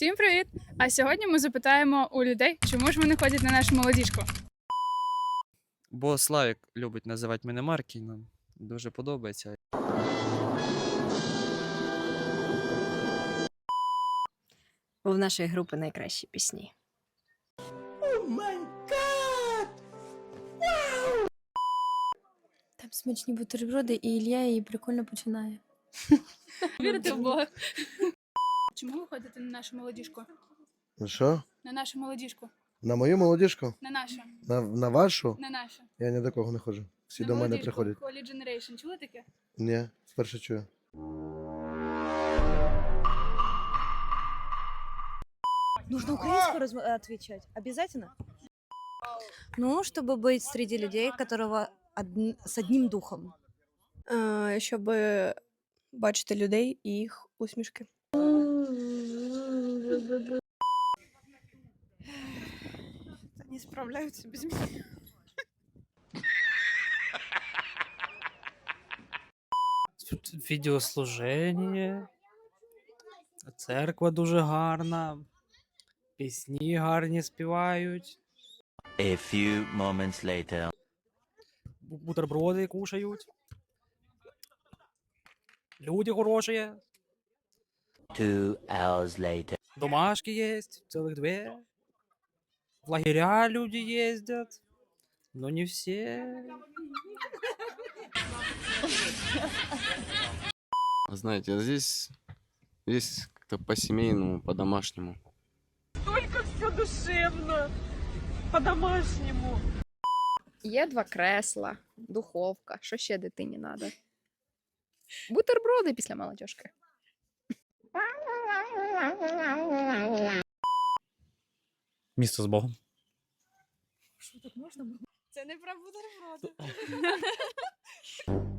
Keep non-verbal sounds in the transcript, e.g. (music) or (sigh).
Всім привіт! А сьогодні ми запитаємо у людей, чому ж вони ходять на нашу молодіжку. Бо Славік любить називати мене Маркі, нам дуже подобається. Бо в нашої групи найкращі пісні. Там смачні бутерброди, і Ілля її прикольно починає. Вірите в Бога. Чому ви ходите на нашу молодіжку? Ну Що? На нашу молодіжку. На мою молодіжку? На нашу. На, на вашу? На нашу. Я ні до кого не ходжу. Всі на до мене приходять. Holy Generation. Чули таке? Ні, вперше чую. Нужно украинскую раз- отвечать. Обязательно? Ну, чтобы быть среди людей, которого одн- с одним духом. Щоб бачити людей і їх усмішки. Они справляются без меня. Відеослуження, церква дуже гарна, пісні гарні співають, A few moments later. бутерброди кушають. Люди хороші, Two hours later. Домашки є, цілих дві. В лагеря люди їздять, но не всі. Знаете, здесь, здесь как-то по-семейному, по-домашнему. Только все душевно, по-домашньому. Є два кресла, духовка. Що ще дитині треба? Бутерброди після молодіжки. Місто з Богом. Що так можна? Це не про бутерброди. (laughs)